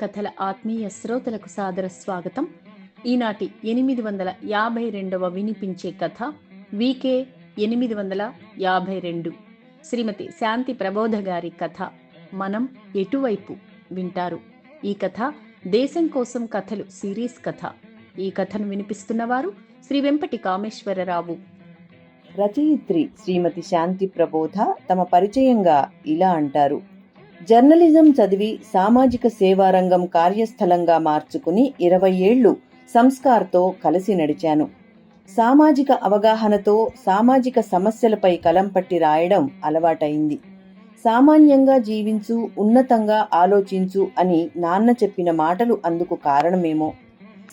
కథల ఆత్మీయ శ్రోతలకు సాదర స్వాగతం. ఈనాటి ఎనిమిది వందల యాభై రెండవ వినిపించే కథ వికే ఎనిమిది వందల యాభై రెండు. శ్రీమతి శాంతి ప్రబోధ గారి కథ మనం ఎటువైపు వింటారు? ఈ కథ దేశం కోసం కథలు సిరీస్ కథ. ఈ కథను వినిపిస్తున్నవారు శ్రీ వెంపటి కామేశ్వరరావు రచయిత్రి శ్రీమతి శాంతి ప్రబోధ తమ పరిచయంగా ఇలా అంటారు. జర్నలిజం చదివి సామాజిక సేవారంగం కార్యస్థలంగా మార్చుకుని ఇరవై ఏళ్ళు సంస్కార్తో కలిసి నడిచాను. సామాజిక అవగాహనతో సామాజిక సమస్యలపై కలం పట్టి రాయడం అలవాటైంది. సామాన్యంగా జీవించు ఉన్నతంగా ఆలోచించు అని నాన్న చెప్పిన మాటలు అందుకు కారణమేమో?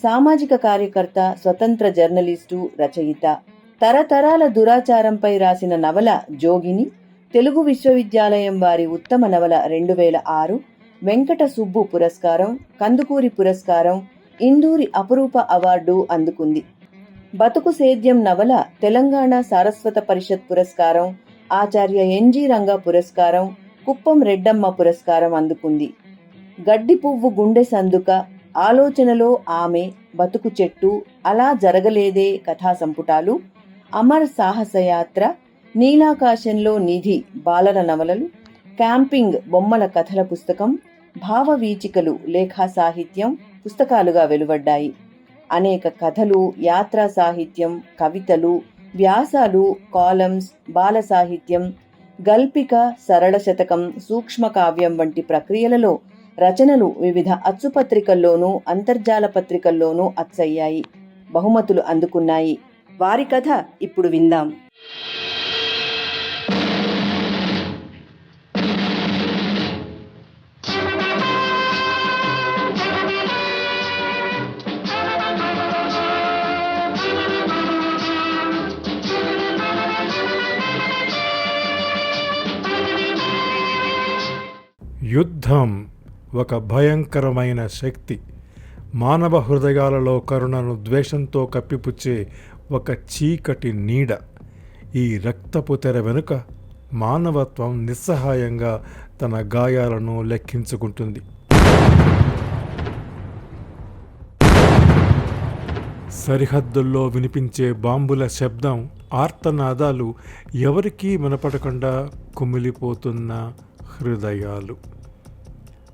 సామాజిక కార్యకర్త స్వతంత్ర జర్నలిస్టు రచయిత తరతరాల దురాచారంపై రాసిన నవల జోగిని? తెలుగు విశ్వవిద్యాలయం వారి ఉత్తమ నవల రెండు వేల ఆరు వెంకట సుబ్బు పురస్కారం కందుకూరి పురస్కారం ఇందూరి అపురూప అవార్డు అందుకుంది. బతుకు సేద్యం నవల తెలంగాణ సారస్వత పరిషత్ పురస్కారం ఆచార్య ఎన్జి రంగా పురస్కారం కుప్పం రెడ్డమ్మ పురస్కారం అందుకుంది. గడ్డి పువ్వు గుండె సందుక ఆలోచనలో ఆమె బతుకు చెట్టు అలా జరగలేదే కథా సంపుటాలు అమర్ సాహసయాత్ర నీలాకాశంలో నిధి బాలల నవలలు క్యాంపింగ్ బొమ్మల కథల పుస్తకం భావవీచికలు లేఖా సాహిత్యం పుస్తకాలుగా వెలువడ్డాయి. అనేక కథలు యాత్రా సాహిత్యం కవితలు వ్యాసాలు కాలమ్స్ బాల సాహిత్యం గల్పిక సరళ శతకం సూక్ష్మ కావ్యం వంటి ప్రక్రియలలో రచనలు వివిధ అచ్చుపత్రికల్లోనూ అంతర్జాల పత్రికల్లోనూ అచ్చయ్యాయి బహుమతులు అందుకున్నాయి. వారి కథ ఇప్పుడు విందాం. యుద్ధం ఒక భయంకరమైన శక్తి. మానవ హృదయాలలో కరుణను ద్వేషంతో కప్పిపుచ్చే ఒక చీకటి నీడ. ఈ రక్తపు తెర వెనుక మానవత్వం నిస్సహాయంగా తన గాయాలను లెక్కించుకుంటుంది. సరిహద్దుల్లో వినిపించే బాంబుల శబ్దం ఆర్తనాదాలు ఎవరికీ వినపడకుండా కుమిలిపోతున్న హృదయాలు.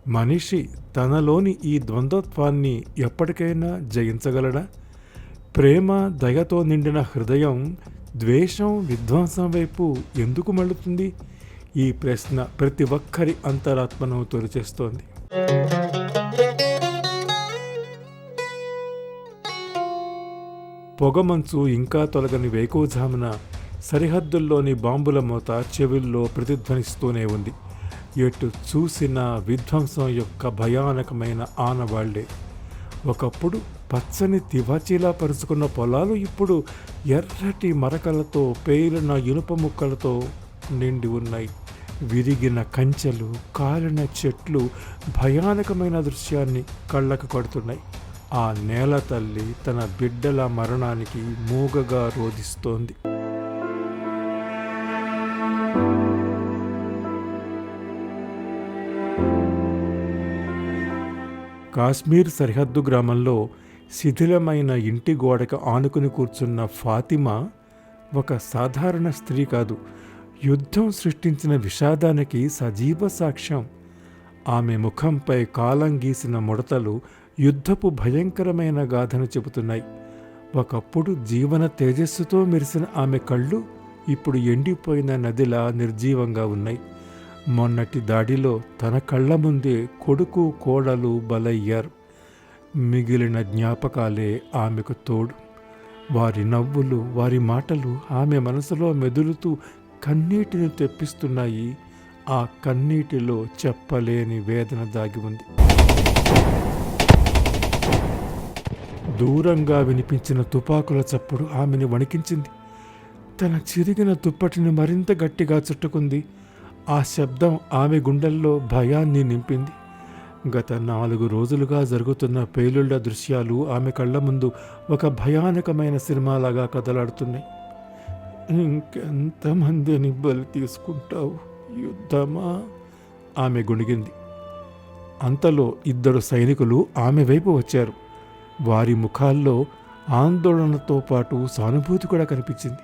మనిషి తనలోని ఈ ద్వంద్వత్వాన్ని ఎప్పటికైనా జయించగలడా? ప్రేమ దయతో నిండిన హృదయం ద్వేషం విధ్వంసం వైపు ఎందుకు మళ్ళుతుంది? ఈ ప్రశ్న ప్రతి ఒక్కరి అంతరాత్మను తొలిచేస్తోంది. పొగమంచు ఇంకా తొలగని వేకువజామున సరిహద్దుల్లోని బాంబుల మోత చెవుల్లో ప్రతిధ్వనిస్తూనే ఉంది. ఎటు చూసిన విధ్వంసం యొక్క భయానకమైన ఆనవాళ్ళే ఒకప్పుడు పచ్చని తివాచీలా పరుచుకున్న పొలాలు ఇప్పుడు ఎర్రటి మరకలతో పేలిన ఇనుప ముక్కలతో నిండి ఉన్నాయి. విరిగిన కంచెలు కాలిన చెట్లు భయానకమైన దృశ్యాన్ని కళ్ళకు కడుతున్నాయి. ఆ నేల తల్లి తన బిడ్డల మరణానికి మూగగా రోధిస్తోంది. కాశ్మీర్ సరిహద్దు గ్రామంలో శిథిలమైన ఇంటి గోడకు ఆనుకుని కూర్చున్న ఫాతిమా ఒక సాధారణ స్త్రీ కాదు. యుద్ధం సృష్టించిన విషాదానికి సజీవ సాక్ష్యం. ఆమె ముఖంపై కాలం గీసిన ముడతలు యుద్ధపు భయంకరమైన గాథను చెబుతున్నాయి. ఒకప్పుడు జీవన తేజస్సుతో మెరిసిన ఆమె కళ్ళు ఇప్పుడు ఎండిపోయిన నదిలా నిర్జీవంగా ఉన్నాయి. మొన్నటి దాడిలో తన కళ్ళ ముందే కొడుకు కోడలు బలయ్యారు. మిగిలిన జ్ఞాపకాలే ఆమెకు తోడు. వారి నవ్వులు వారి మాటలు ఆమె మనసులో మెదులుతూ కన్నీటిని తెప్పిస్తున్నాయి. ఆ కన్నీటిలో చెప్పలేని వేదన దాగి ఉంది. దూరంగా వినిపించిన తుపాకుల చప్పుడు ఆమెను వణికించింది. తన చిరిగిన దుప్పటిని మరింత గట్టిగా చుట్టుకుంది. ఆ శబ్దం ఆమె గుండెల్లో భయాన్ని నింపింది. గత నాలుగు రోజులుగా జరుగుతున్న పేలుళ్ళ దృశ్యాలు ఆమె కళ్ళ ముందు ఒక భయానకమైన సినిమాలాగా కదలాడుతున్నాయి. ఇంకెంతమందిని బలి తీసుకుంటావు? యుద్ధమా? ఆమె గుణిగింది. అంతలో ఇద్దరు సైనికులు ఆమె వైపు వచ్చారు. వారి ముఖాల్లో ఆందోళనతో పాటు సానుభూతి కూడా కనిపించింది.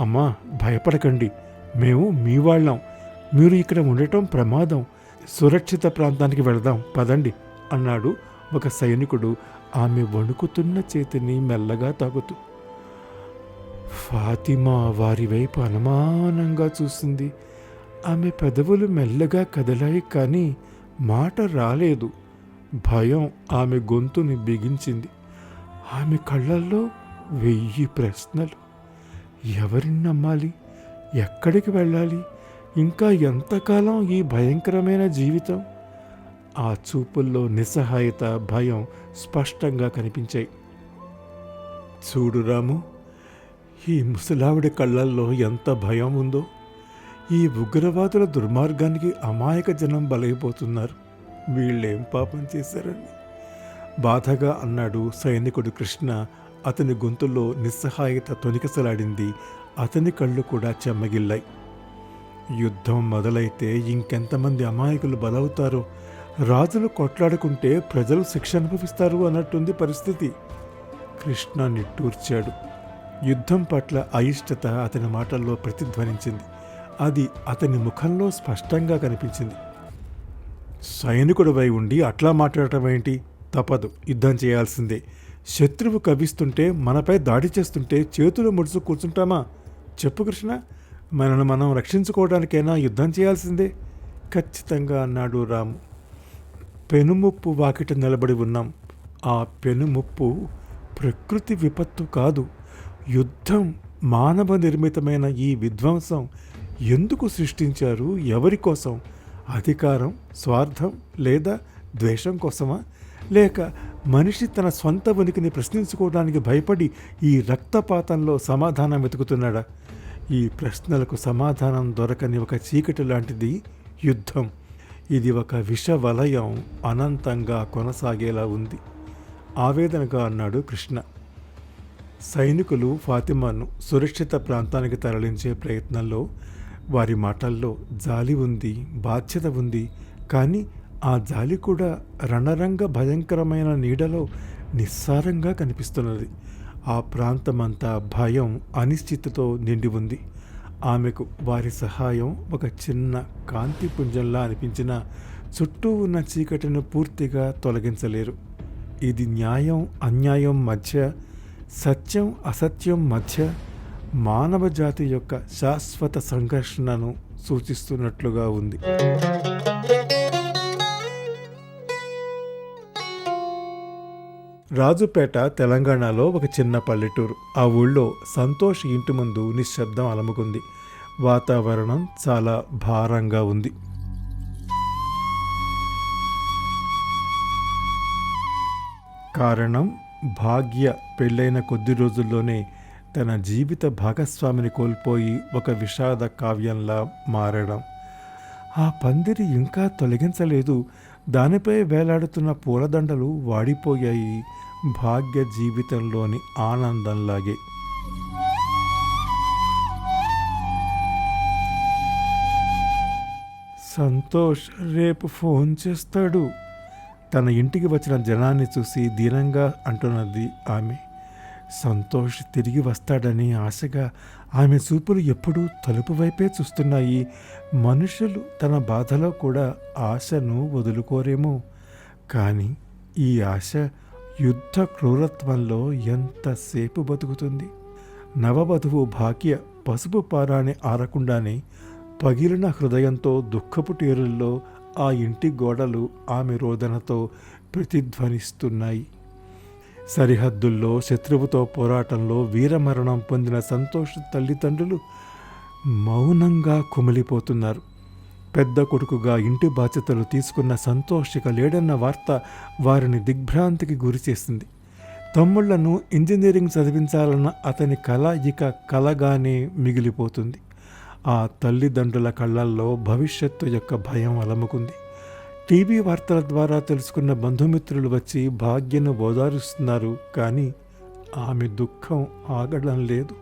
అమ్మా భయపడకండి. మేము మీ వాళ్ళం. మీరు ఇక్కడ ఉండటం ప్రమాదం. సురక్షిత ప్రాంతానికి వెళదాం పదండి అన్నాడు ఒక సైనికుడు. ఆమె వణుకుతున్న చేతిని మెల్లగా తాగుతూ ఫాతిమా వారి వైపు అనుమానంగా చూసింది. ఆమె పెదవులు మెల్లగా కదిలాయి కానీ మాట రాలేదు. భయం ఆమె గొంతుని బిగించింది. ఆమె కళ్ళల్లో వెయ్యి ప్రశ్నలు. ఎవరిని నమ్మాలి? ఎక్కడికి వెళ్ళాలి? ఇంకా ఎంతకాలం ఈ భయంకరమైన జీవితం? ఆ చూపుల్లో నిస్సహాయత భయం స్పష్టంగా కనిపించాయి. చూడు రాము ఈ ముసలావిడి కళ్ళల్లో ఎంత భయం ఉందో. ఈ ఉగ్రవాదుల దుర్మార్గానికి అమాయక జనం బలైపోతున్నారు. వీళ్ళేం పాపం చేశారని? బాధగా అన్నాడు సైనికుడు కృష్ణ. అతని గొంతులో నిస్సహాయత తొనికసలాడింది. అతని కళ్ళు కూడా చెమ్మగిల్లాయి యుద్ధం మొదలైతే ఇంకెంతమంది అమాయకులు బలవుతారో రాజులు కొట్లాడుకుంటే ప్రజలు శిక్ష అనుభవిస్తారు అన్నట్టుంది పరిస్థితి. కృష్ణ నిట్టూర్చాడు. యుద్ధం పట్ల అయిష్టత అతని మాటల్లో ప్రతిధ్వనించింది. అది అతని ముఖంలో స్పష్టంగా కనిపించింది. సైనికుడివై ఉండి అట్లా మాట్లాడటం ఏంటి? తప్పదు. యుద్ధం చేయాల్సిందే. శత్రువు కవిస్తుంటే మనపై దాడి చేస్తుంటే చేతులు ముడుచు కూర్చుంటామా? చెప్పు కృష్ణ. మనను మనం రక్షించుకోవడానికైనా యుద్ధం చేయాల్సిందే. ఖచ్చితంగా అన్నాడు రాము. పెనుముప్పు వాకిట నిలబడి ఉన్నాం. ఆ పెనుముప్పు ప్రకృతి విపత్తు కాదు. యుద్ధం మానవ నిర్మితమైన ఈ విధ్వంసం ఎందుకు సృష్టించారు? ఎవరి కోసం? అధికారం స్వార్థం లేదా ద్వేషం కోసమా? లేక మనిషి తన సొంత ఉనికిని ప్రశ్నించుకోవడానికి భయపడి ఈ రక్తపాతంలో సమాధానం వెతుకుతున్నాడా? ఈ ప్రశ్నలకు సమాధానం దొరకని ఒక చీకటి లాంటిది యుద్ధం. ఇది ఒక విష వలయం అనంతంగా కొనసాగేలా ఉంది. ఆవేదనగా అన్నాడు కృష్ణ. సైనికులు ఫాతిమాను సురక్షిత ప్రాంతానికి తరలించే ప్రయత్నంలో వారి మాటల్లో జాలి ఉంది బాధ్యత ఉంది. కానీ ఆ జాలి కూడా రణరంగ భయంకరమైన నీడలో నిస్సారంగా కనిపిస్తున్నది. ఆ ప్రాంతమంతా భయం అనిశ్చితితో నిండి ఉంది. ఆమెకు వారి సహాయం ఒక చిన్న కాంతిపుంజంలా అనిపించిన చుట్టూ ఉన్న చీకటిని పూర్తిగా తొలగించలేరు. ఇది న్యాయం అన్యాయం మధ్య సత్యం అసత్యం మధ్య మానవ జాతి యొక్క శాశ్వత సంఘర్షణను సూచిస్తున్నట్లుగా ఉంది. రాజుపేట తెలంగాణలో ఒక చిన్న పల్లెటూరు. ఆ ఊళ్ళో సంతోష్ ఇంటి ముందు నిశ్శబ్దం అలముకుంది. వాతావరణం చాలా భారంగా ఉంది. కారణం భాగ్య పెళ్ళైన కొద్ది రోజుల్లోనే తన జీవిత భాగస్వామిని కోల్పోయి ఒక విషాద కావ్యంలా మారడం. ఆ పందిరి ఇంకా తొలగించలేదు. దానిపై వేలాడుతున్న పూలదండలు వాడిపోయాయి భాగ్య జీవితంలోని ఆనందంలాగే. సంతోష్ రేపు ఫోన్ చేస్తాడు. తన ఇంటికి వచ్చిన జనాన్ని చూసి దీనంగా అంటున్నది ఆమె. సంతోష్ తిరిగి వస్తాడని ఆశగా ఆమె చూపులు ఎప్పుడూ తలుపు వైపే చూస్తున్నాయి. మనుషులు తన బాధలో కూడా ఆశను వదులుకోరేమో. కానీ ఈ ఆశ యుద్ధ క్రూరత్వంలో ఎంతసేపు బతుకుతుంది? నవవధువు భాగ్య పసుపు పారాన్ని ఆరకుండానే పగిలిన హృదయంతో దుఃఖపు టేరుల్లో ఆ ఇంటి గోడలు ఆమె రోదనతో ప్రతిధ్వనిస్తున్నాయి. సరిహద్దుల్లో శత్రువుతో పోరాటంలో వీరమరణం పొందిన సంతోష తల్లిదండ్రులు మౌనంగా కుమిలిపోతున్నారు. పెద్ద కొడుకుగా ఇంటి బాధ్యతలు తీసుకున్న సంతోషిక లేడన్న వార్త వారిని దిగ్భ్రాంతికి గురిచేసింది తమ్ముళ్ళను ఇంజనీరింగ్ చదివించాలన్న అతని కళ ఇక కలగానే మిగిలిపోతుంది. ఆ తల్లిదండ్రుల కళ్ళల్లో భవిష్యత్తు యొక్క భయం అలముకుంది. టీవీ వార్తల ద్వారా తెలుసుకున్న బంధుమిత్రులు వచ్చి భాగ్యను ఓదారుస్తున్నారు కానీ ఆమె దుఃఖం ఆగడం లేదు.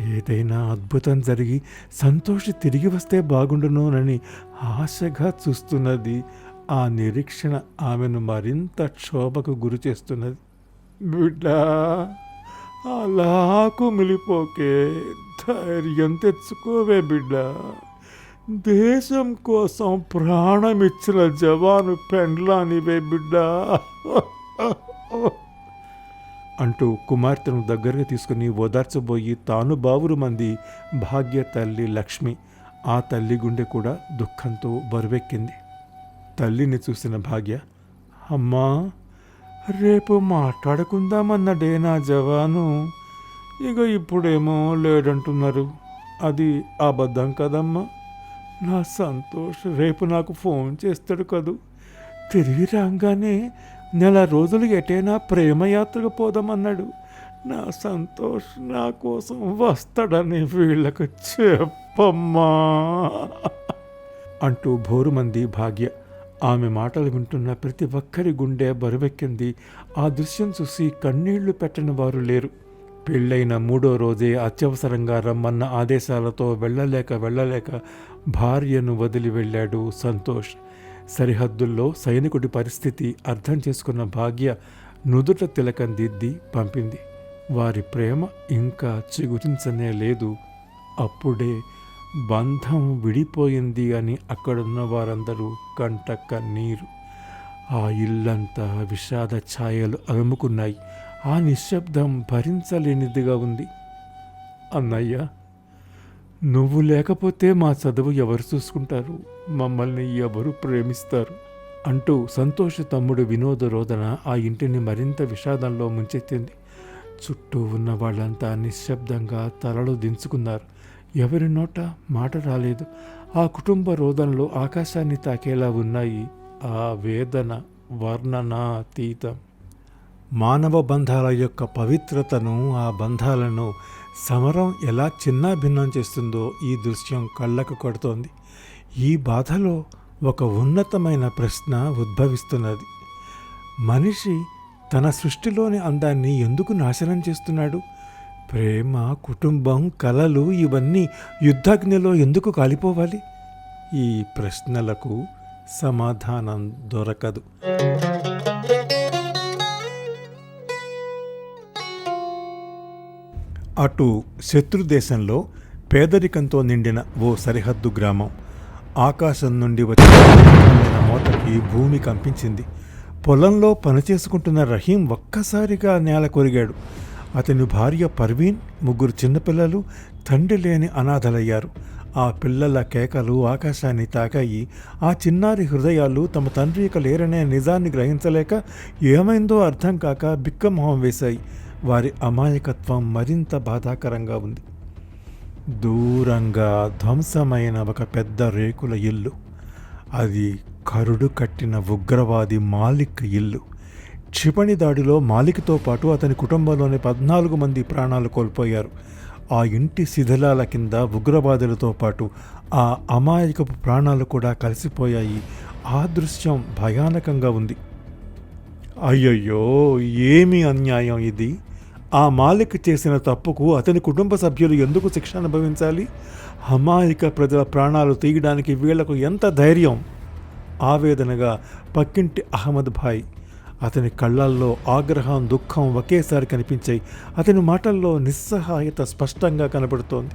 ఏదైనా అద్భుతం జరిగి సంతోషి తిరిగి వస్తే బాగుండునోనని ఆశగా చూస్తున్నది. ఆ నిరీక్షణ ఆమెను మరింత క్షోభకు గురి చేస్తున్నది. బిడ్డా అలా కుమిలిపోకే ధైర్యం తెచ్చుకోవే బిడ్డా. దేశం కోసం ప్రాణమిచ్చిన జవాను పెండ్లానివే బిడ్డా. అంటూ కుమార్తెను దగ్గరకు తీసుకుని ఓదార్చబోయి తాను బావురు మంది భాగ్య తల్లి లక్ష్మి ఆ తల్లి గుండె కూడా దుఃఖంతో బరువెక్కింది. తల్లిని చూసిన భాగ్య అమ్మా రేపు మాట్లాడుకుందామన్నడే నా జవాను. ఇక ఇప్పుడేమో లేడంటున్నారు అది అబద్ధం కదమ్మా. నా సంతోష్ రేపు నాకు ఫోన్ చేస్తాడు కదూ. తిరిగి రాగానే నెల రోజులు ఎటైనా ప్రేమయాత్రకు పోదామన్నాడు. నా సంతోష్ నా కోసం వస్తాడని వీళ్ళకు చెప్పమ్మా. అంటూ భోరుమంది భాగ్య ఆమె మాటలు వింటున్న ప్రతి ఒక్కరి గుండె బరువెక్కింది. ఆ దృశ్యం చూసి కన్నీళ్ళు పెట్టని వారు లేరు. పెళ్ళైన మూడో రోజే అత్యవసరంగా రమ్మన్న ఆదేశాలతో వెళ్ళలేక వెళ్ళలేక భార్యను వదిలి వెళ్ళాడు సంతోష్. సరిహద్దుల్లో సైనికుడి పరిస్థితి అర్థం చేసుకున్న భాగ్య నుదుట తిలకం దిద్ది పంపింది. వారి ప్రేమ ఇంకా చిగురించనే లేదు. అప్పుడే బంధం విడిపోయింది అని అక్కడున్న వారందరూ కంట కన్నీరు ఆ ఇల్లంతా విషాద ఛాయలు అలుముకున్నాయి. ఆ నిశ్శబ్దం భరించలేనిదిగా ఉంది. అన్నయ్య నువ్వు లేకపోతే మా చదువు ఎవరు చూసుకుంటారు? మమ్మల్ని ఎవరు ప్రేమిస్తారు? అంటూ సంతోష తమ్ముడు వినోద రోదన ఆ ఇంటిని మరింత విషాదంలో ముంచెత్తింది. చుట్టూ ఉన్న వాళ్ళంతా నిశ్శబ్దంగా తలలు దించుకున్నారు. ఎవరి నోట మాట రాలేదు. ఆ కుటుంబ రోదనలో ఆకాశాన్ని తాకేలా ఉన్నాయి. ఆ వేదన వర్ణనాతీతం. మానవ బంధాల యొక్క పవిత్రతను ఆ బంధాలను సమరం ఎలా చిన్నాభిన్నం చేస్తుందో ఈ దృశ్యం కళ్ళకు కొడుతోంది. ఈ బాధలో ఒక ఉన్నతమైన ప్రశ్న ఉద్భవిస్తున్నది. మనిషి తన సృష్టిలోని అందాన్ని ఎందుకు నాశనం చేస్తున్నాడు? ప్రేమ కుటుంబం కలలు ఇవన్నీ యుద్ధాగ్నిలో ఎందుకు కాలిపోవాలి? ఈ ప్రశ్నలకు సమాధానం దొరకదు. అటు శత్రుదేశంలో పేదరికంతో నిండిన ఓ సరిహద్దు గ్రామం. ఆకాశం నుండి వచ్చిన మోతకి భూమి కంపించింది. పొలంలో పనిచేసుకుంటున్న రహీం ఒక్కసారిగా నేల కొరిగాడు. అతని భార్య పర్వీన్ ముగ్గురు చిన్నపిల్లలు తండ్రి లేని అనాథలయ్యారు. ఆ పిల్లల కేకలు ఆకాశాన్ని తాకాయి ఆ చిన్నారి హృదయాలు తమ తండ్రి ఇక లేరనే నిజాన్ని గ్రహించలేక ఏమైందో అర్థం కాక బిక్కమొహం వేశాయి. వారి అమాయకత్వం మరింత బాధాకరంగా ఉంది. దూరంగా ధ్వంసమైన ఒక పెద్ద రేకుల ఇల్లు అది కరుడు కట్టిన ఉగ్రవాది మాలిక్ ఇల్లు. క్షిపణి దాడిలో మాలిక్తో పాటు అతని కుటుంబంలోని పద్నాలుగు మంది ప్రాణాలు కోల్పోయారు. ఆ ఇంటి శిథిలాల కింద ఉగ్రవాదులతో పాటు ఆ అమాయకపు ప్రాణాలు కూడా కలిసిపోయాయి. ఆ దృశ్యం భయానకంగా ఉంది. అయ్యయ్యో ఏమి అన్యాయం ఇది? ఆ మాలిక్ చేసిన తప్పుకు అతని కుటుంబ సభ్యులు ఎందుకు శిక్ష అనుభవించాలి? అమాయక ప్రజల ప్రాణాలు తీయడానికి వీళ్ళకు ఎంత ధైర్యం? ఆవేదనగా పక్కింటి అహ్మద్ భాయ్ అతని కళ్ళల్లో ఆగ్రహం దుఃఖం ఒకేసారి కనిపించాయి అతని మాటల్లో నిస్సహాయత స్పష్టంగా కనబడుతోంది.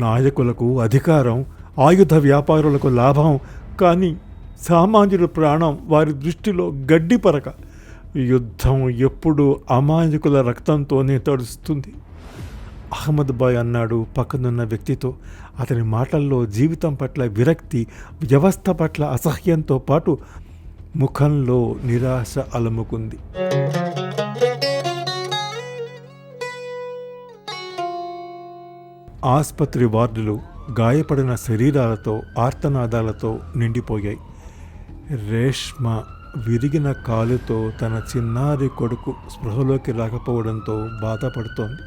నాయకులకు అధికారం ఆయుధ వ్యాపారులకు లాభం కానీ సామాన్యుల ప్రాణం వారి దృష్టిలో గడ్డి పరక. యుద్ధం ఎప్పుడూ అమాయకుల రక్తంతోనే తడుస్తుంది. అహ్మద్ బాయ్ అన్నాడు పక్కనున్న వ్యక్తితో. అతని మాటల్లో జీవితం పట్ల విరక్తి వ్యవస్థ పట్ల అసహ్యంతో పాటు ముఖంలో నిరాశ అలముకుంది. ఆసుపత్రి వార్డులు గాయపడిన శరీరాలతో ఆర్తనాదాలతో నిండిపోయాయి. రేష్మ విరిగిన కాలుతో తన చిన్నారి కొడుకు స్పృహలోకి రాకపోవడంతో బాధపడుతోంది.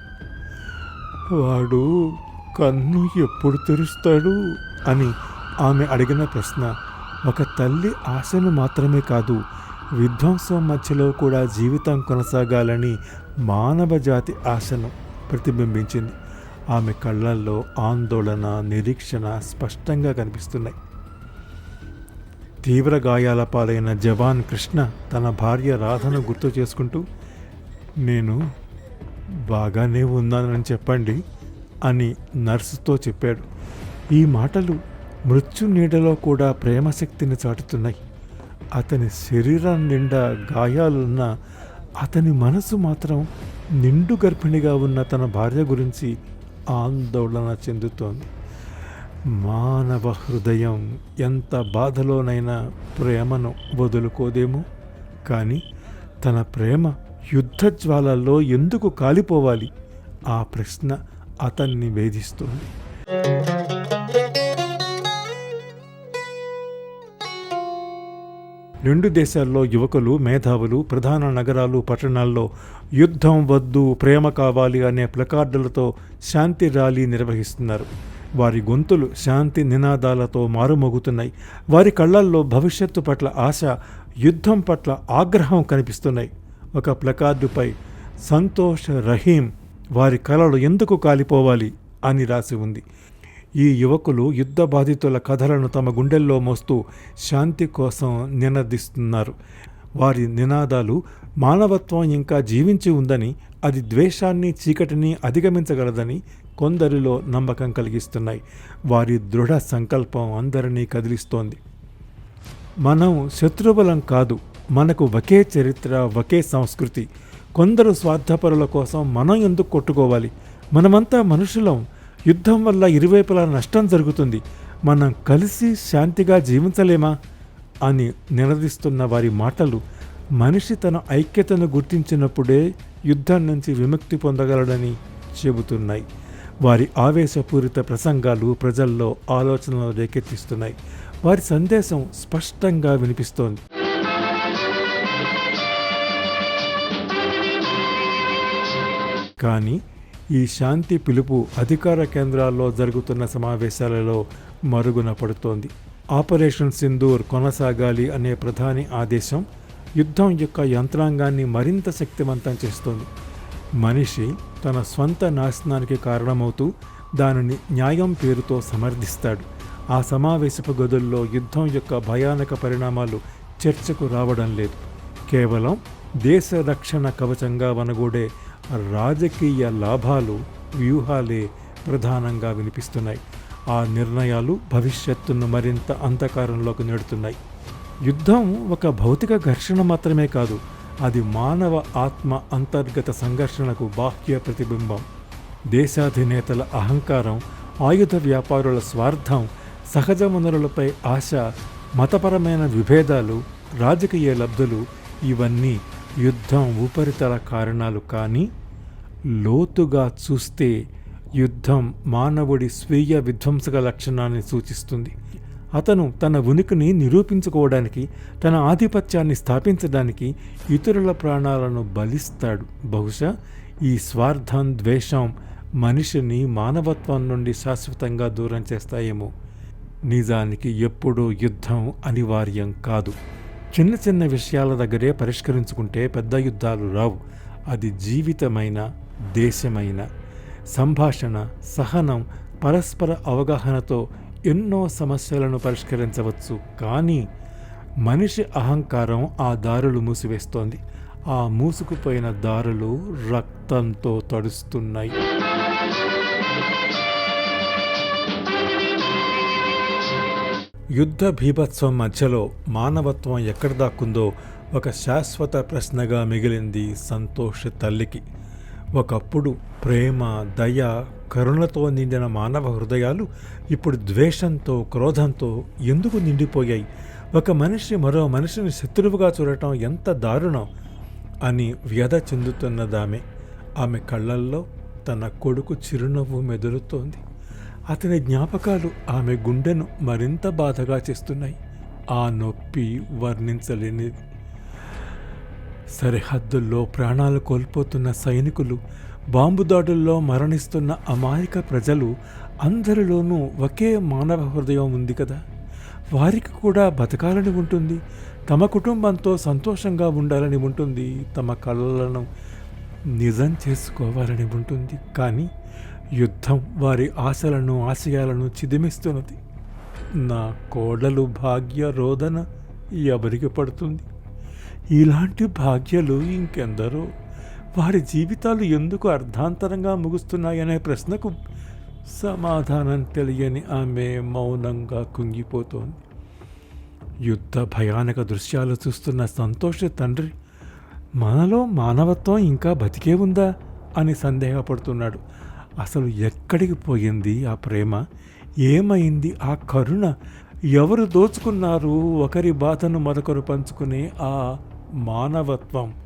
వాడు కన్ను ఎప్పుడు తెరుస్తాడు? అని ఆమె అడిగిన ప్రశ్న. ఒక తల్లి ఆశను మాత్రమే కాదు విధ్వంసం మధ్యలో కూడా జీవితం కొనసాగాలని మానవ జాతి ఆశను ప్రతిబింబించింది. ఆమె కళ్ళల్లో ఆందోళన నిరీక్షణ స్పష్టంగా కనిపిస్తున్నాయి. తీవ్ర గాయాల పాలైన జవాన్ కృష్ణ తన భార్య రాధను గుర్తు చేసుకుంటూ నేను బాగానే ఉన్నానని చెప్పండి అని నర్సుతో చెప్పాడు. ఈ మాటలు మృత్యు నీడలో కూడా ప్రేమశక్తిని చాటుతున్నాయి. అతని శరీరం నిండా గాయాలున్న అతని మనసు మాత్రం నిండు గర్భిణిగా ఉన్న తన భార్య గురించి ఆందోళన చెందుతోంది. మానవ హృదయం ఎంత బాధలోనైనా ప్రేమను వదులుకోదేమో. కానీ తన ప్రేమ యుద్ధ జ్వాలల్లో ఎందుకు కాలిపోవాలి? ఆ ప్రశ్న అతన్ని వేధిస్తుంది. రెండు దేశాల్లో యువకులు మేధావులు ప్రధాన నగరాలు పట్టణాల్లో యుద్ధం వద్దు ప్రేమ కావాలి అనే ప్లకార్డులతో శాంతి ర్యాలీ నిర్వహిస్తున్నారు. వారి గొంతులు శాంతి నినాదాలతో మారుమోగుతున్నాయి. వారి కళ్ళల్లో భవిష్యత్తు పట్ల ఆశ యుద్ధం పట్ల ఆగ్రహం కనిపిస్తున్నాయి. ఒక ప్లకార్డుపై సంతోష్ రహీం వారి కళలు ఎందుకు కాలిపోవాలి అని రాసి ఉంది. ఈ యువకులు యుద్ధ బాధితుల కథలను తమ గుండెల్లో మోస్తూ శాంతి కోసం నినదిస్తున్నారు. వారి నినాదాలు మానవత్వం ఇంకా జీవించి ఉందని అది ద్వేషాన్ని చీకటిని అధిగమించగలదని కొందరిలో నమ్మకం కలిగిస్తున్నాయి. వారి దృఢ సంకల్పం అందరినీ కదిలిస్తోంది. మనం శత్రుబలం కాదు. మనకు ఒకే చరిత్ర ఒకే సంస్కృతి. కొందరు స్వార్థపరుల కోసం మనం ఎందుకు కొట్టుకోవాలి? మనమంతా మనుషులం. యుద్ధం వల్ల ఇరువైపులా నష్టం జరుగుతుంది. మనం కలిసి శాంతిగా జీవించలేమా? అని నిలదీస్తున్న వారి మాటలు మనిషి తన ఐక్యతను గుర్తించినప్పుడే యుద్ధం నుంచి విముక్తి పొందగలడని చెబుతున్నాయి. వారి ఆవేశపూరిత ప్రసంగాలు ప్రజల్లో ఆలోచనలు రేకెత్తిస్తున్నాయి. వారి సందేశం స్పష్టంగా వినిపిస్తోంది. కానీ ఈ శాంతి పిలుపు అధికార కేంద్రాల్లో జరుగుతున్న సమావేశాలలో మరుగున పడుతోంది. ఆపరేషన్ సింధూర్ కొనసాగాలి అనే ప్రధాని ఆదేశం యుద్ధం యొక్క యంత్రాంగాన్ని మరింత శక్తివంతం చేస్తోంది. మనిషి తన స్వంత నాశనానికి కారణమవుతూ దానిని న్యాయం పేరుతో సమర్థిస్తాడు. ఆ సమావేశపు గదుల్లో యుద్ధం యొక్క భయానక పరిణామాలు చర్చకు రావడం లేదు. కేవలం దేశ రక్షణ కవచంగా వనగూడే రాజకీయ లాభాలు వ్యూహాలే ప్రధానంగా వినిపిస్తున్నాయి. ఆ నిర్ణయాలు భవిష్యత్తును మరింత అంధకారంలోకి నెడుతున్నాయి. యుద్ధం ఒక భౌతిక ఘర్షణ మాత్రమే కాదు అది మానవ ఆత్మ అంతర్గత సంఘర్షణకు బాహ్య ప్రతిబింబం. దేశాధినేతల అహంకారం ఆయుధ వ్యాపారుల స్వార్థం సహజ వనరులపై ఆశ మతపరమైన విభేదాలు రాజకీయ లబ్ధులు ఇవన్నీ యుద్ధం ఉపరితల కారణాలు కానీ లోతుగా చూస్తే యుద్ధం మానవుడి స్వీయ విధ్వంసక లక్షణాన్ని సూచిస్తుంది. అతను తన ఉనికిని నిరూపించుకోవడానికి తన ఆధిపత్యాన్ని స్థాపించడానికి ఇతరుల ప్రాణాలను బలిస్తాడు. బహుశా ఈ స్వార్థం ద్వేషం మనిషిని మానవత్వం నుండి శాశ్వతంగా దూరం చేస్తాయేమో. నిజానికి ఎప్పుడూ యుద్ధం అనివార్యం కాదు. చిన్న చిన్న విషయాల దగ్గరే పరిష్కరించుకుంటే పెద్ద యుద్ధాలు రావు. అది జీవితమైన దేశమైన సంభాషణ సహనం పరస్పర అవగాహనతో ఎన్నో సమస్యలను పరిష్కరించవచ్చు కానీ మనిషి అహంకారం ఆ దారులు మూసివేస్తోంది. ఆ మూసుకుపోయిన దారులు రక్తంతో తడుస్తున్నాయి. యుద్ధ భీభత్సం మధ్యలో మానవత్వం ఎక్కడ దాక్కుందో ఒక శాశ్వత ప్రశ్నగా మిగిలింది సంతోష్ తల్లికి. ఒకప్పుడు ప్రేమ దయ కరుణతో నిండిన మానవ హృదయాలు ఇప్పుడు ద్వేషంతో క్రోధంతో ఎందుకు నిండిపోయాయి? ఒక మనిషి మరో మనిషిని శత్రువుగా చూడటం ఎంత దారుణం అని వ్యధ చెందుతున్నదామె. ఆమె కళ్ళల్లో తన కొడుకు చిరునవ్వు మెదులుతోంది. అతని జ్ఞాపకాలు ఆమె గుండెను మరింత బాధగా చేస్తున్నాయి. ఆ నొప్పి వర్ణించలేనిది. సరిహద్దుల్లో ప్రాణాలు కోల్పోతున్న సైనికులు బాంబు దాడుల్లో మరణిస్తున్న అమాయక ప్రజలు అందరిలోనూ ఒకే మానవ హృదయం ఉంది కదా. వారికి కూడా బతకాలని ఉంటుంది తమ కుటుంబంతో సంతోషంగా ఉండాలని ఉంటుంది తమ కళలను నిజం చేసుకోవాలని ఉంటుంది. కానీ యుద్ధం వారి ఆశలను ఆశయాలను చిదిమిస్తున్నది. నా కోడలు భాగ్య రోదన ఎవరికి పడుతుంది. ఇలాంటి భాగ్యలు ఇంకెందరో వారి జీవితాలు ఎందుకు అర్ధాంతరంగా ముగుస్తున్నాయనే ప్రశ్నకు సమాధానం తెలియని ఆమె మౌనంగా కుంగిపోతోంది. యుద్ధ భయానక దృశ్యాలు చూస్తున్న సంతోష తండ్రి మనలో మానవత్వం ఇంకా బతికే ఉందా? అని సందేహపడుతున్నాడు. అసలు ఎక్కడికి పోయింది ఆ ప్రేమ? ఏమైంది ఆ కరుణ? ఎవరు దోచుకున్నారు ఒకరి బాధను మరొకరు పంచుకునే ఆ మానవత్వం?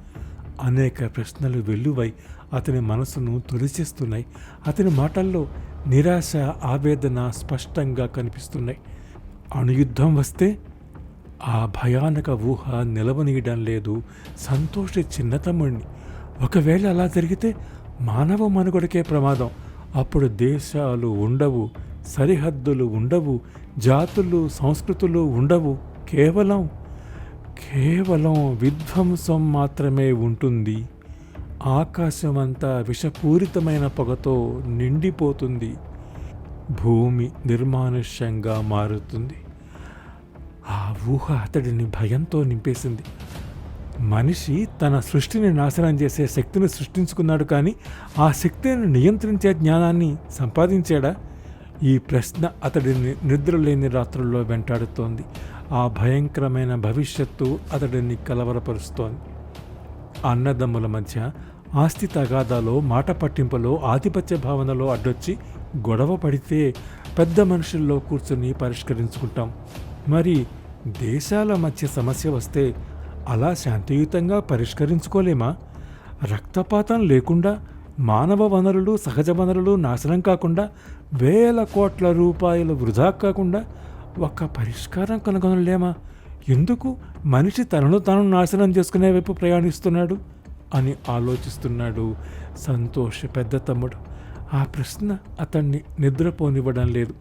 అనేక ప్రశ్నలు వెల్లువై అతని మనసును తొలిచేస్తున్నాయి అతని మాటల్లో నిరాశ ఆవేదన స్పష్టంగా కనిపిస్తున్నాయి. అణుయుద్ధం వస్తే ఆ భయానక ఊహ నిలవనీయడం లేదు. సంతోష చిన్నతమ్ముడిని ఒకవేళ అలా జరిగితే మానవ మనుగడకే ప్రమాదం. అప్పుడు దేశాలు ఉండవు సరిహద్దులు ఉండవు జాతులు సంస్కృతులు ఉండవు. కేవలం కేవలం విధ్వంసం మాత్రమే ఉంటుంది. ఆకాశమంతా విషపూరితమైన పొగతో నిండిపోతుంది. భూమి నిర్మానుష్యంగా మారుతుంది. ఆ ఊహ అతడిని భయంతో నింపేసింది. మనిషి తన సృష్టిని నాశనం చేసే శక్తిని సృష్టించుకున్నాడు కానీ ఆ శక్తిని నియంత్రించే జ్ఞానాన్ని సంపాదించాడా? ఈ ప్రశ్న అతడిని నిద్రలేని రాత్రుల్లో వెంటాడుతోంది. ఆ భయంకరమైన భవిష్యత్తు అతడిని కలవరపరుస్తోంది. అన్నదమ్ముల మధ్య ఆస్తి తగాదాలో మాట పట్టింపులో ఆధిపత్య భావనలో అడ్డొచ్చి గొడవ పడితే పెద్ద మనుషుల్లో కూర్చొని పరిష్కరించుకుంటాం. మరి దేశాల మధ్య సమస్య వస్తే అలా శాంతియుతంగా పరిష్కరించుకోలేమా? రక్తపాతం లేకుండా మానవ వనరులు సహజ వనరులు నాశనం కాకుండా వేల కోట్ల రూపాయలు వృధా కాకుండా ఒక పరిష్కారం కనుగొనలేమా? ఎందుకు మనిషి తనను తాను నాశనం చేసుకునే వైపు ప్రయాణిస్తున్నాడు అని ఆలోచిస్తున్నాడు సంతోష్ పెద్ద తమ్ముడు. ఆ ప్రశ్న అతన్ని నిద్రపోనివ్వడం లేదు.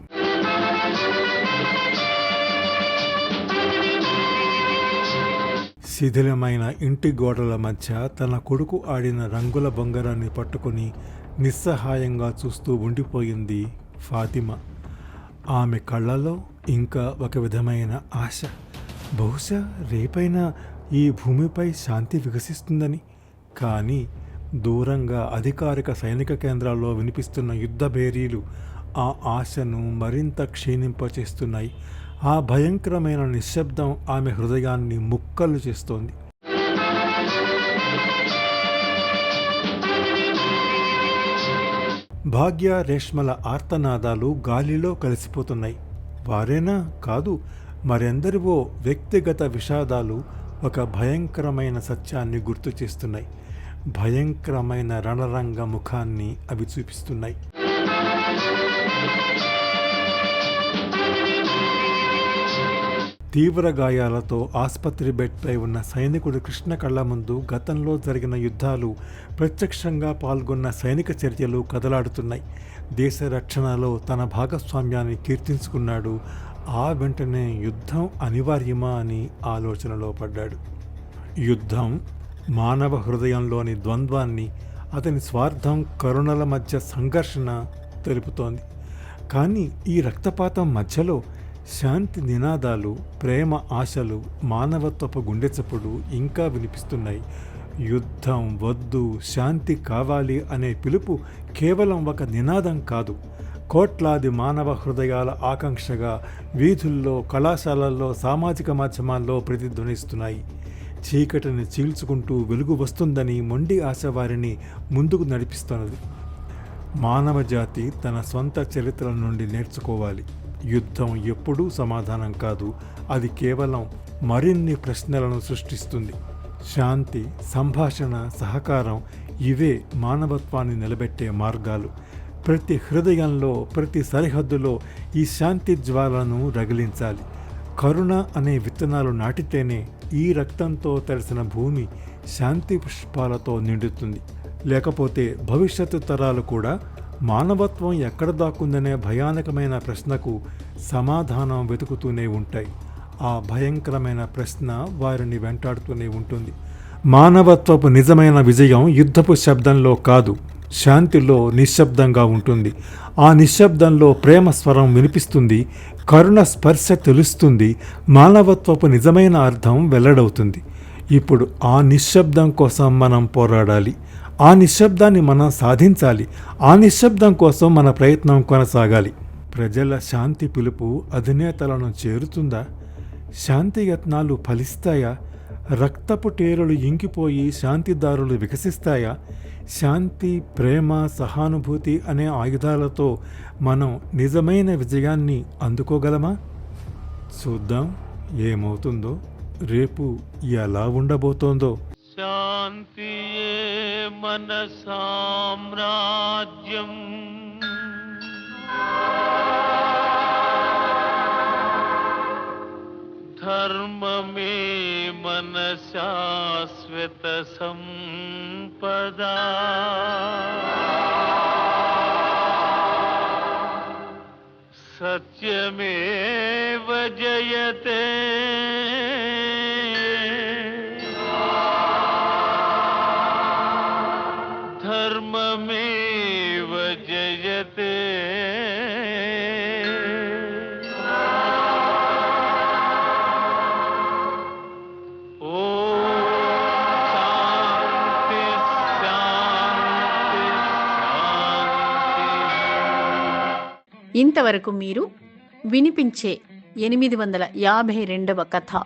శిథిలమైన ఇంటి గోడల మధ్య తన కొడుకు ఆడిన రంగుల బొంగరాన్ని పట్టుకుని నిస్సహాయంగా చూస్తూ ఉండిపోయింది ఫాతిమా. ఆమె కళ్ళలో ఇంకా ఒక విధమైన ఆశ. బహుశా రేపైనా ఈ భూమిపై శాంతి వికసిస్తుందని. కానీ దూరంగా అధికారిక సైనిక కేంద్రాల్లో వినిపిస్తున్న యుద్ధ భేరీలు ఆ ఆశను మరింత క్షీణింపచేస్తున్నాయి. ఆ భయంకరమైన నిశ్శబ్దం ఆమె హృదయాన్ని ముక్కలు చేస్తోంది. భాగ్య రేష్మల ఆర్తనాదాలు గాలిలో కలిసిపోతున్నాయి. వారేనా? కాదు మరెందరివో వ్యక్తిగత విషాదాలు ఒక భయంకరమైన సత్యాన్ని గుర్తు చేస్తున్నాయి. భయంకరమైన రణరంగ ముఖాన్ని అవి చూపిస్తున్నాయి. తీవ్ర గాయాలతో ఆసుపత్రి బెడ్పై ఉన్న సైనికుడు కృష్ణ కళ్ళ ముందు గతంలో జరిగిన యుద్ధాలు ప్రత్యక్షంగా పాల్గొన్న సైనిక చర్యలు కదలాడుతున్నాయి. దేశ రక్షణలో తన భాగస్వామ్యాన్ని కీర్తించుకున్నాడు. ఆ వెంటనే యుద్ధం అనివార్యమా అని ఆలోచనలో పడ్డాడు. యుద్ధం మానవ హృదయంలోని ద్వంద్వాన్ని అతని స్వార్థం కరుణల మధ్య సంఘర్షణ తెలుపుతోంది. కానీ ఈ రక్తపాతం మధ్యలో శాంతి నినాదాలు ప్రేమ ఆశలు మానవత్వపు గుండెచప్పుడు ఇంకా వినిపిస్తున్నాయి. యుద్ధం వద్దు శాంతి కావాలి అనే పిలుపు కేవలం ఒక నినాదం కాదు. కోట్లాది మానవ హృదయాల ఆకాంక్షగా వీధుల్లో కళాశాలల్లో సామాజిక మాధ్యమాల్లో ప్రతిధ్వనిస్తున్నాయి చీకటిని చీల్చుకుంటూ వెలుగు వస్తుందని మొండి ఆశ వారిని ముందుకు నడిపిస్తున్నది. మానవ జాతి తన సొంత చరిత్ర నుండి నేర్చుకోవాలి. యుద్ధం ఎప్పుడూ సమాధానం కాదు. అది కేవలం మరిన్ని ప్రశ్నలను సృష్టిస్తుంది. శాంతి సంభాషణ సహకారం ఇవే మానవత్వాన్ని నిలబెట్టే మార్గాలు. ప్రతి హృదయంలో ప్రతి సరిహద్దులో ఈ శాంతి జ్వాలను రగిలించాలి. కరుణ అనే విత్తనాలు నాటితేనే ఈ రక్తంతో తడిసిన భూమి శాంతి పుష్పాలతో నిండుతుంది. లేకపోతే భవిష్యత్తు తరాలు కూడా మానవత్వం ఎక్కడ దాక్కుందనే భయానకమైన ప్రశ్నకు సమాధానం వెతుకుతూనే ఉంటాయి. ఆ భయంకరమైన ప్రశ్న వారిని వెంటాడుతూనే ఉంటుంది. మానవత్వపు నిజమైన విజయం యుద్ధపు శబ్దంలో కాదు శాంతిలో నిశ్శబ్దంగా ఉంటుంది. ఆ నిశ్శబ్దంలో ప్రేమ స్వరం వినిపిస్తుంది కరుణ స్పర్శ తెలుస్తుంది మానవత్వపు నిజమైన అర్థం వెల్లడవుతుంది. ఇప్పుడు ఆ నిశ్శబ్దం కోసం మనం పోరాడాలి. ఆ నిశ్శబ్దాన్ని మనం సాధించాలి. ఆ నిశ్శబ్దం కోసం మన ప్రయత్నం కొనసాగాలి. ప్రజల శాంతి పిలుపు అధినేతలను చేరుతుందా? శాంతి యత్నాలు ఫలిస్తాయా? రక్తపు టేరులు ఇంకిపోయి శాంతిదారులు వికసిస్తాయా? శాంతి ప్రేమ సహానుభూతి అనే ఆయుధాలతో మనం నిజమైన విజయాన్ని అందుకోగలమా? చూద్దాం ఏమవుతుందో. రేపు ఎలా ఉండబోతోందో. शांति मन साम्राज्यम। धर्म मे मनशाश्वतसम्पदा सत्यमेव जयते ఇంతవరకు మీరు వినిపించే ఎనిమిది వందల యాభై రెండవ కథ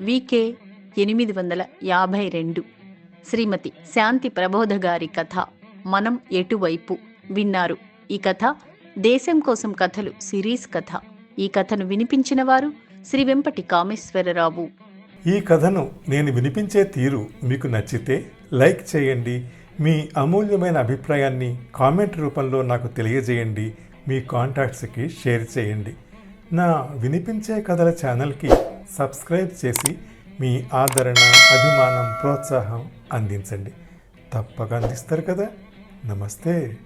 వికే ఎనిమిది వందల యాభై రెండు. శ్రీమతి శాంతి ప్రబోధ గారి కథ మనం ఎటువైపు విన్నారు? ఈ కథ దేశం కోసం కథలు సిరీస్ కథ. ఈ కథను వినిపించిన వారు శ్రీ వెంపటి కామేశ్వరరావు. ఈ కథను నేను వినిపించే తీరు మీకు నచ్చితే లైక్ చేయండి. మీ అమూల్యమైన అభిప్రాయాన్ని కామెంట్ రూపంలో నాకు తెలియజేయండి. మీ కాంటాక్ట్స్కి షేర్ చేయండి. నా వినిపించే కథల ఛానల్కి సబ్స్క్రైబ్ చేసి మీ ఆదరణ అభిమానం ప్రోత్సాహం అందించండి. తప్పక అందిస్తారు కదా. నమస్తే.